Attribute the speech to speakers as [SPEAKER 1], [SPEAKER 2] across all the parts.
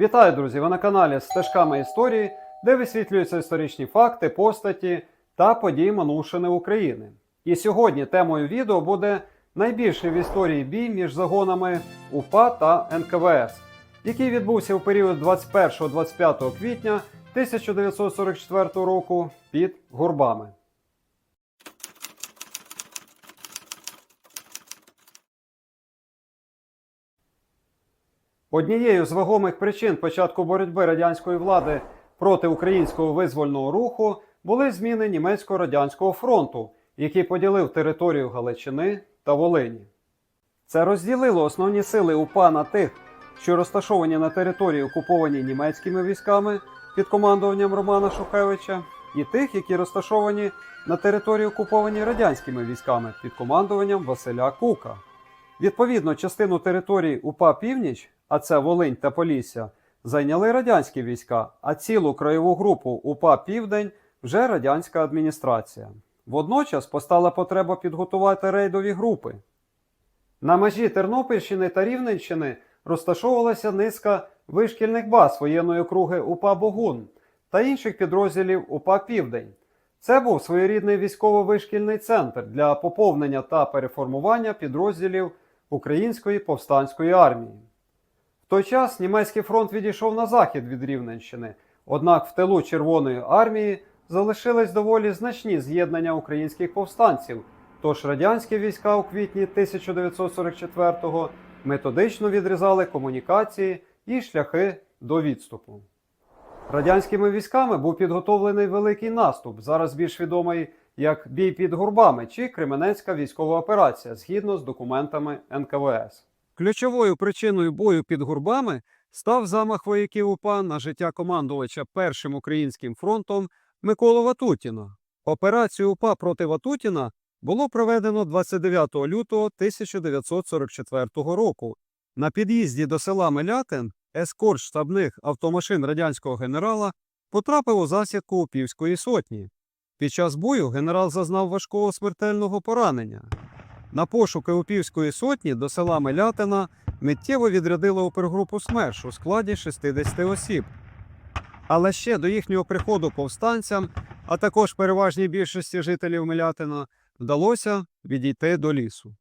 [SPEAKER 1] Вітаю, друзі! Ви на каналі Стежками історії, де висвітлюються історичні факти, постаті та події минувшини України. І сьогодні темою відео буде найбільший в історії бій між загонами УПА та НКВС, який відбувся у період 21-25 квітня 1944 року під Гурбами. Однією з вагомих причин початку боротьби радянської влади проти українського визвольного руху були зміни німецько-радянського фронту, який поділив територію Галичини та Волині. Це розділило основні сили УПА на тих, що розташовані на території, окуповані німецькими військами під командуванням Романа Шухевича, і тих, які розташовані на території, окуповані радянськими військами під командуванням Василя Кука. Відповідно, частину території УПА Північ, а це Волинь та Полісся, зайняли радянські війська, а цілу краєву групу УПА Південь вже радянська адміністрація. Водночас постала потреба підготувати рейдові групи. На межі Тернопільщини та Рівненщини розташовувалася низка вишкільних баз воєнної округи УПА Богун та інших підрозділів УПА Південь. Це був своєрідний військово-вишкільний центр для поповнення та переформування підрозділів Української повстанської армії. Той час німецький фронт відійшов на захід від Рівненщини, однак в тилу Червоної армії залишились доволі значні з'єднання українських повстанців, тож радянські війська у квітні 1944-го методично відрізали комунікації і шляхи до відступу. Радянськими військами був підготовлений великий наступ, зараз більш відомий як бій під гурбами чи Кременецька військова операція згідно з документами НКВС. Ключовою причиною бою під гурбами став замах вояків УПА на життя командувача Першим українським фронтом Миколи Ватутіна. Операцію УПА проти Ватутіна було проведено 29 лютого 1944 року. На під'їзді до села Мелятин ескорт штабних автомашин радянського генерала потрапив у засідку Упівської сотні. Під час бою генерал зазнав важкого смертельного поранення. На пошуки Упівської сотні до села Мелятина миттєво відрядили опергрупу СМЕРШ у складі 60 осіб. Але ще до їхнього приходу повстанцям, а також переважній більшості жителів Мелятина, вдалося відійти до лісу.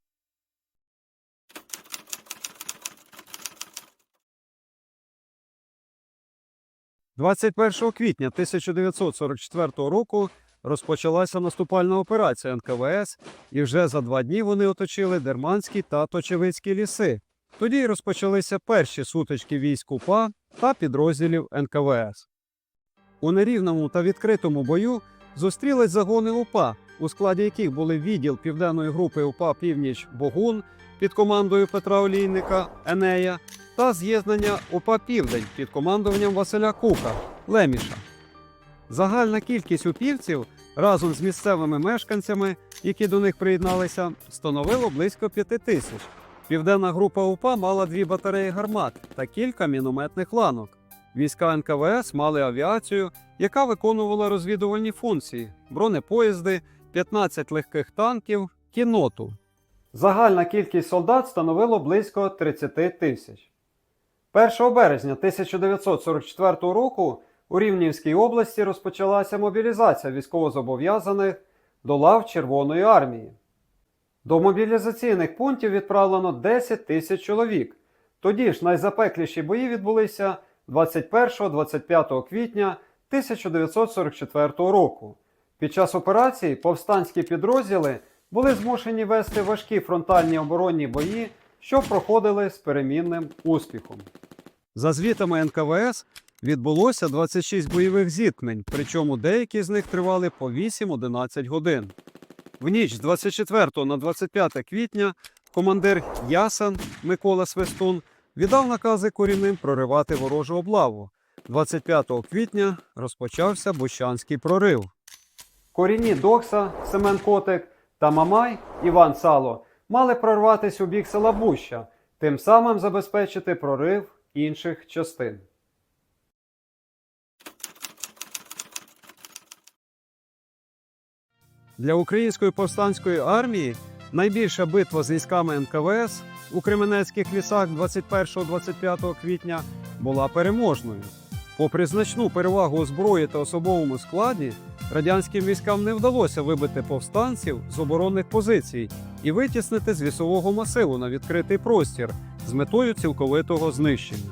[SPEAKER 1] – 21 квітня 1944 року розпочалася наступальна операція НКВС, і вже за два дні вони оточили Дерманські та Точевицькі ліси. Тоді й розпочалися перші сутички військ УПА та підрозділів НКВС. У нерівному та відкритому бою зустрілись загони УПА, у складі яких були відділ південної групи УПА Північ Богун під командою Петра Олійника Енея та з'єднання УПА Південь під командуванням Василя Кука Леміша. Загальна кількість упівців разом з місцевими мешканцями, які до них приєдналися, становило близько п'яти тисяч. Південна група УПА мала дві батареї гармат та кілька мінометних ланок. Війська НКВС мали авіацію, яка виконувала розвідувальні функції: бронепоїзди, 15 легких танків, кіноту. Загальна кількість солдат становило близько 30 тисяч. 1 березня 1944 року у Рівнівській області розпочалася мобілізація військовозобов'язаних до лав Червоної армії. До мобілізаційних пунктів відправлено 10 тисяч чоловік. Тоді ж найзапекліші бої відбулися 21-25 квітня 1944 року. Під час операції повстанські підрозділи були змушені вести важкі фронтальні оборонні бої, що проходили з перемінним успіхом. За звітами НКВС відбулося 26 бойових зіткнень, причому деякі з них тривали по 8-11 годин. В ніч з 24 на 25 квітня командир Ясен Микола Свистун віддав накази корінним проривати ворожу облаву. 25 квітня розпочався Бущанський прорив. Корінні Докса Семен Котик та Мамай Іван Сало мали прорватися у бік села Буща, тим самим забезпечити прорив інших частин. Для української повстанської армії найбільша битва з військами НКВС у Кременецьких лісах 21-25 квітня була переможною. Попри значну перевагу у зброї та особовому складі, радянським військам не вдалося вибити повстанців з оборонних позицій і витіснити з лісового масиву на відкритий простір з метою цілковитого знищення.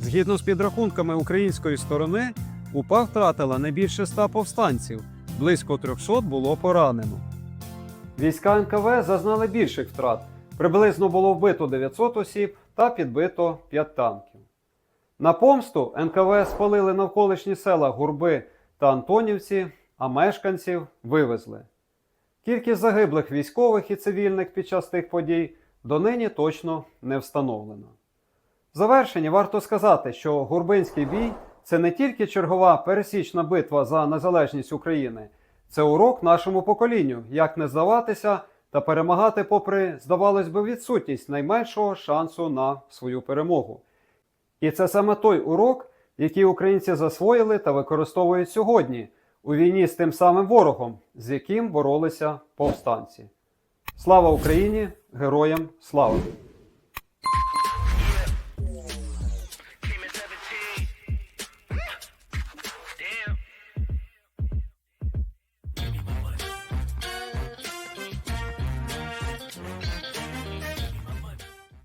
[SPEAKER 1] Згідно з підрахунками української сторони, УПА втратила не більше ста повстанців, близько 300 було поранено. Війська НКВ зазнали більших втрат. Приблизно було вбито 900 осіб та підбито 5 танків. На помсту НКВ спалили навколишні села Гурби та Антонівці, а мешканців вивезли. Кількість загиблих військових і цивільних під час тих подій донині точно не встановлено. В завершенні варто сказати, що Гурбинський бій це не тільки чергова пересічна битва за незалежність України, це урок нашому поколінню, як не здаватися та перемагати, попри, здавалось би, відсутність найменшого шансу на свою перемогу. І це саме той урок, який українці засвоїли та використовують сьогодні у війні з тим самим ворогом, з яким боролися повстанці. Слава Україні! Героям слава!